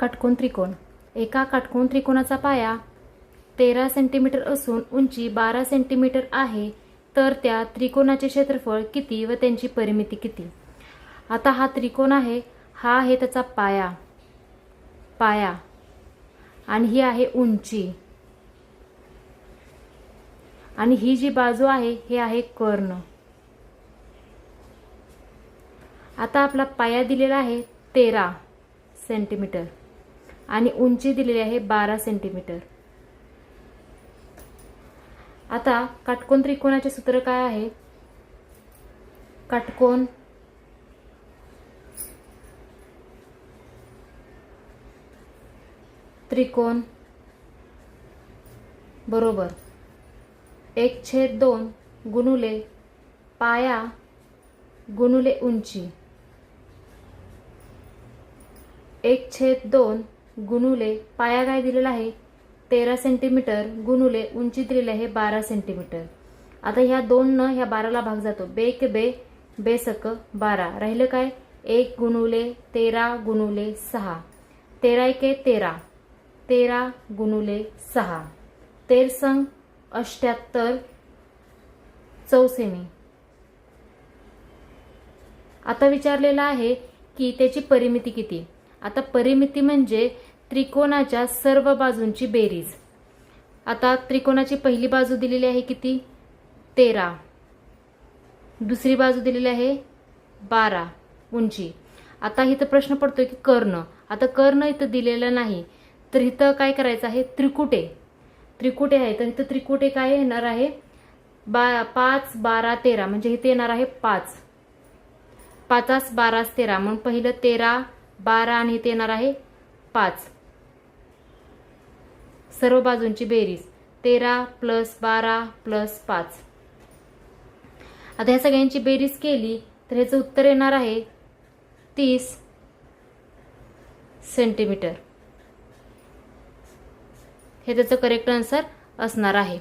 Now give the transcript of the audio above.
काटकोन त्रिकोण. एका काटकोन त्रिकोणाचा पाया तेरा सेंटीमीटर असून उंची बारा सेंटीमीटर आहे तर त्या त्रिकोणाचे क्षेत्रफळ किती व त्यांची परिमिती किती? आता हा त्रिकोण आहे हा आहे त्याचा पाया. पाया. आणि ही आहे उंची. आणि ही जी बाजू आहे हे आहे कर्ण. आता आपला पाया दिलेला आहे तेरा सेंटीमीटर आणि उंची दिलेली आहे बारा सेंटीमीटर आता काटकोन त्रिकोणाचे सूत्र काय आहे? काटकोन त्रिकोण बरोबर एक छेद दोन गुणुले पाया गुणुले उंची. एक छेद दोन गुणुले पाया काय दिलेला आहे? तेरा सेंटीमीटर गुणुले उंची दिलेली आहे बारा सेंटीमीटर आता ह्या दोन न ह्या बाराला भाग जातो. बे के बे बेसक बारा. राहिलं काय? एक गुणुले तेरा गुणुले सहा. तेरा एके तेरा. तेरा गुणुले सहा. तेर संग अष्ट्याहत्तर चौसेमी. आता विचारलेलं आहे की त्याची परिमिती किती? आता परिमिती म्हणजे त्रिकोणाच्या सर्व बाजूंची बेरीज. आता त्रिकोणाची पहिली बाजू दिलेली आहे किती? तेरा. दुसरी बाजू दिलेली आहे बारा. उंची. आता इथं प्रश्न पडतोय की कर्ण. आता कर्ण इथं दिलेलं नाही. तर इथं काय करायचं आहे? त्रिकुटे. त्रिकुटे आहे. तर इथं त्रिकुटे काय येणार आहे? बा पाच बारा तेरा. म्हणजे इथे येणार आहे पाच. पाचास बारास तेरा. म्हणून पहिलं तेरा बारा आणि इथे येणार आहे पाच. सर्व बाजूंची बेरीज. तेरा प्लस बारा प्लस पाच. आता ह्या सगळ्यांची बेरीज केली तर ह्याचं उत्तर येणार आहे तीस सेंटीमीटर हे त्याचं करेक्ट आन्सर असणार आहे.